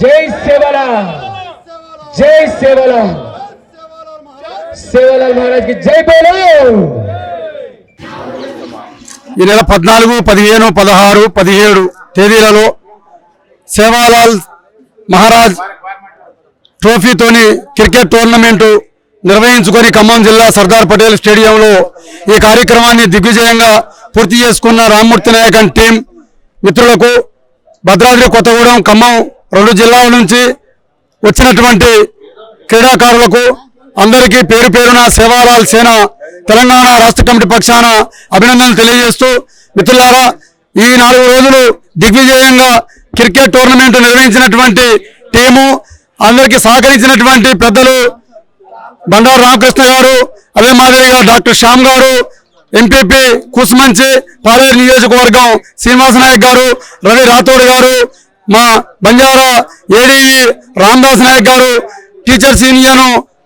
జై సేవలాల్ జై సేవలాల్ సేవలాల్ మహారాజ్కి జై బోలో. ఈ నెల పద్నాలుగు పదిహేను పదహారు పదిహేడు తేదీలలో సేవాలాల్ మహారాజ్ ట్రోఫీతోని క్రికెట్ టోర్నమెంటు నిర్వహించుకొని ఖమ్మం జిల్లా సర్దార్ పటేల్ స్టేడియంలో ఈ కార్యక్రమాన్ని దిగ్విజయంగా పూర్తి చేసుకున్న రామ్మూర్తి నాయకన్ టీం మిత్రులకు భద్రాద్రి కొత్తగూడెం ఖమ్మం రెండు జిల్లాల నుంచి వచ్చినటువంటి క్రీడాకారులకు అందరికీ పేరు పేరున సేవాలాల్ సేన తెలంగాణ రాష్ట్ర కమిటీ పక్షాన అభినందనలు తెలియజేస్తూ మిత్రులారా ఈ నాలుగు రోజులు దిగ్విజయంగా క్రికెట్ టోర్నమెంట్ నిర్వహించినటువంటి టీము అందరికీ సహకరించినటువంటి పెద్దలు బండారు రామకృష్ణ గారు అదే మాదిరిగా డాక్టర్ శ్యామ్ గారు ఎంపీపీ కుసుమంచి పాలేరు నియోజకవర్గం శ్రీనివాస నాయక్ గారు రవి రాథోడ్ గారు మా బంజారా ఏడీవి రామదాస్ నాయక్ గారు టీచర్స్ యూనియన్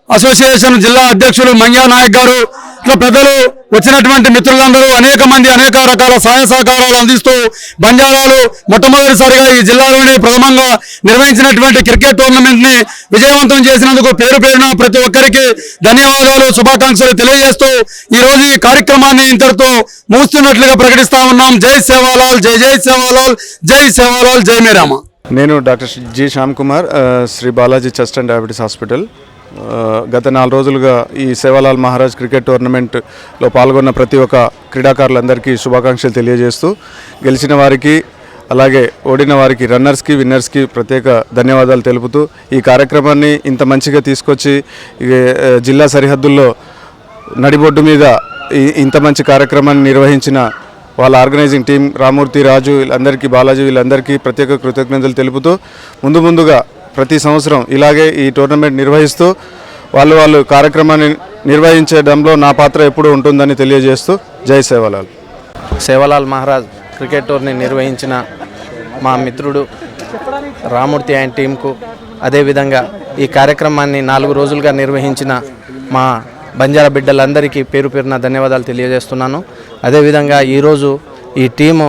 అసోసియేషన్ జిల్లా అధ్యక్షులు మంగ్యా నాయక్ గారు రాష్ట్ర పెద్దలు వచ్చినటువంటి మిత్రులందరూ అనేక మంది అనేక రకాల సహాయ సహకారాలు అందిస్తూ బంజారాలు మొట్టమొదటిసారిగా ఈ జిల్లాలోనే ప్రథమంగా నిర్వహించినటువంటి క్రికెట్ టోర్నమెంట్ని విజయవంతం చేసినందుకు పేరు పేరున ప్రతి ఒక్కరికి ధన్యవాదాలు శుభాకాంక్షలు తెలియజేస్తూ ఈ రోజు ఈ కార్యక్రమాన్ని ఇంతటితో మూస్తున్నట్లుగా ప్రకటిస్తా ఉన్నాం. జై సేవాలాల్ జై జై సేవాలాల్ జై సేవాలాల్ జై మేరామ. నేను doctor G Shyam Kumar Shri Balaji chest and diabetes hospital. గత నాలుగు రోజులుగా ఈ సేవాలాల్ మహారాజ్ క్రికెట్ టోర్నమెంట్లో పాల్గొన్న ప్రతి ఒక్క క్రీడాకారులందరికీ శుభాకాంక్షలు తెలియజేస్తూ గెలిచిన వారికి అలాగే ఓడిన వారికి రన్నర్స్కి విన్నర్స్కి ప్రత్యేక ధన్యవాదాలు తెలుపుతూ ఈ కార్యక్రమాన్ని ఇంత మంచిగా తీసుకొచ్చి జిల్లా సరిహద్దుల్లో నడిబొడ్డు మీద ఇంత మంచి కార్యక్రమాన్ని నిర్వహించిన వాళ్ళ ఆర్గనైజింగ్ టీం రామూర్తి రాజు వీళ్ళందరికీ బాలాజీ వీళ్ళందరికీ ప్రత్యేక కృతజ్ఞతలు తెలుపుతూ ముందు ముందుగా ప్రతి సంవత్సరం ఇలాగే ఈ టోర్నమెంట్ నిర్వహిస్తూ వాళ్ళు వాళ్ళు కార్యక్రమాన్ని నిర్వహించడంలో నా పాత్ర ఎప్పుడూ ఉంటుందని తెలియజేస్తూ జై సేవలాల్. సేవలాల్ మహారాజ్ క్రికెట్ టోర్నీ నిర్వహించిన మా మిత్రుడు రామూర్తి ఆయన టీంకు అదేవిధంగా ఈ కార్యక్రమాన్ని నాలుగు రోజులుగా నిర్వహించిన మా బంజారా బిడ్డలందరికీ పేరు పేరున ధన్యవాదాలు తెలియజేస్తున్నాను. అదేవిధంగా ఈరోజు ఈ team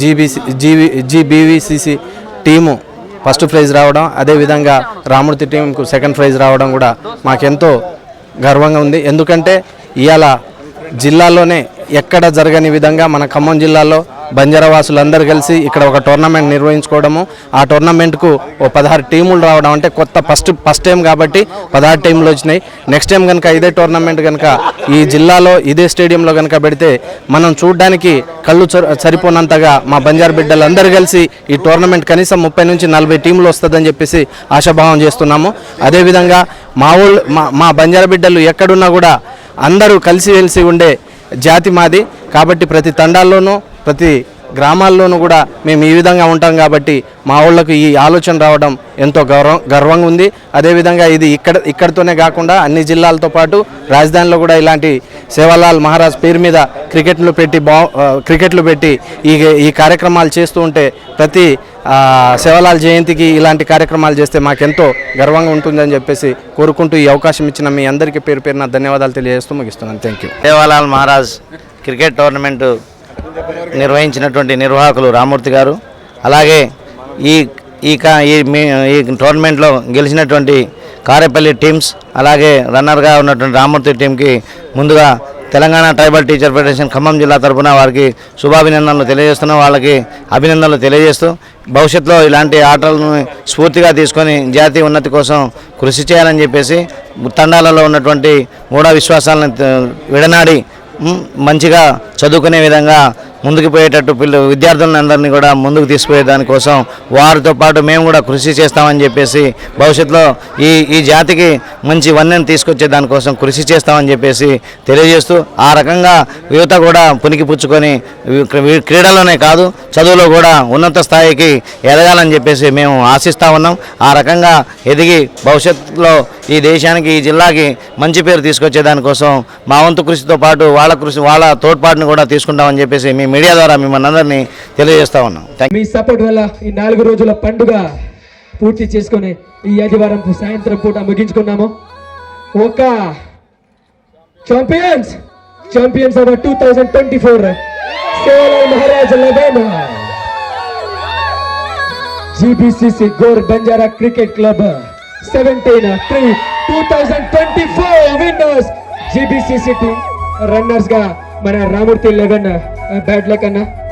GBC GV GBVCC team first prize రావడం అదేవిధంగా రామూర్తి టీంకు సెకండ్ ప్రైజ్ రావడం కూడా మాకెంతో గర్వంగా ఉంది. ఎందుకంటే ఇవాళ జిల్లాలోనే ఎక్కడ జరగని విధంగా మన ఖమ్మం జిల్లాలో బంజారావాసులందరూ కలిసి ఇక్కడ ఒక టోర్నమెంట్ నిర్వహించుకోవడము. ఆ టోర్నమెంట్కు ఓ పదహారు టీములు రావడం అంటే కొత్త ఫస్ట్ ఫస్ట్ టైం కాబట్టి పదహారు టీంలు వచ్చినాయి. నెక్స్ట్ టైం కనుక ఇదే టోర్నమెంట్ కనుక ఈ జిల్లాలో ఇదే స్టేడియంలో కనుక పెడితే మనం చూడడానికి కళ్ళు సరిపోనంతగా మా బంజారు బిడ్డలందరూ కలిసి ఈ టోర్నమెంట్ కనీసం ముప్పై నుంచి నలభై టీంలు వస్తుందని చెప్పేసి ఆశాభావం చేస్తున్నాము. అదేవిధంగా మా ఊళ్ళో మా మా బంజారా బిడ్డలు ఎక్కడున్నా కూడా అందరూ కలిసి వెలిసి ఉండే జాతి మాది. కాబట్టి ప్రతి తండాల్లోనూ ప్రతి గ్రామాల్లోనూ కూడా మేము ఈ విధంగా ఉంటాం కాబట్టి మా ఊళ్ళకు ఈ ఆలోచన రావడం ఎంతో గౌరవం గర్వంగా ఉంది. అదేవిధంగా ఇది ఇక్కడ ఇక్కడితోనే కాకుండా అన్ని జిల్లాలతో పాటు రాజధానిలో కూడా ఇలాంటి సేవాలాల్ మహారాజ్ పేరు మీద క్రికెట్లు పెట్టి బా క్రికెట్లు పెట్టి ఈ ఈ కార్యక్రమాలు చేస్తూ ఉంటే ప్రతి సేవలాల్ జయంతికి ఇలాంటి కార్యక్రమాలు చేస్తే మాకెంతో గర్వంగా ఉంటుందని చెప్పేసి కోరుకుంటూ ఈ అవకాశం ఇచ్చిన మీ అందరికీ పేరు పేరున ధన్యవాదాలు తెలియజేస్తూ ముగిస్తున్నాను. Thank you Sevalal Maharaj cricket tournament నిర్వహించినటువంటి నిర్వాహకులు రామూర్తి గారు. అలాగే ఈ ఈ ఈ ఈ టోర్నమెంట్లో గెలిచినటువంటి కారేపల్లి టీమ్స్ అలాగే రన్నర్గా ఉన్నటువంటి రామూర్తి టీంకి ముందుగా Telangana tribal teacher federation Khammam జిల్లా తరఫున వారికి శుభాభినందనలు తెలియజేస్తున్నాం. వాళ్ళకి అభినందనలు తెలియజేస్తూ భవిష్యత్తులో ఇలాంటి ఆటలను స్ఫూర్తిగా తీసుకొని జాతీయ ఉన్నతి కోసం కృషి చేయాలని చెప్పేసి తండాలలో ఉన్నటువంటి మూఢ విశ్వాసాలను విడనాడి మంచిగా చదువుకునే విధంగా ముందుకు పోయేటట్టు పిల్ల విద్యార్థులందరినీ కూడా ముందుకు తీసుకుపోయే దానికోసం వారితో పాటు మేము కూడా కృషి చేస్తామని చెప్పేసి భవిష్యత్తులో ఈ ఈ జాతికి మంచి వన్నెను తీసుకొచ్చే దానికోసం కృషి చేస్తామని చెప్పేసి తెలియజేస్తూ ఆ రకంగా యువత కూడా పునికి పుచ్చుకొని క్రీడలోనే కాదు చదువులో కూడా ఉన్నత స్థాయికి ఎదగాలని చెప్పేసి మేము ఆశిస్తూ ఉన్నాం. ఆ రకంగా ఎదిగి భవిష్యత్తులో ఈ దేశానికి ఈ జిల్లాకి మంచి పేరు తీసుకొచ్చే దానికోసం మా వంతు కృషితో పాటు వాళ్ళ కృషి వాళ్ళ తోడ్పాటును కూడా తీసుకుంటామని చెప్పేసి మేము మీడియా ద్వారా మిమ్మల్ని అందరినీ తెలియజేస్తా ఉన్నాం. మీ సపోర్ట్ వల్ల ఈ నాలుగు రోజుల పండుగ పూర్తి చేసుకొని ఈ ఆదివారం సాయంత్రం పూట ముగించుకున్నాము. ఒక champions champions of two thousand twenty four Sevalal Maharaj eleven GBCC Gor Banjara cricket club seventeen three two thousand twenty four winners GBCC team రన్నర్స్గా మన Ramurthy eleven Uh, bad luck, Anna.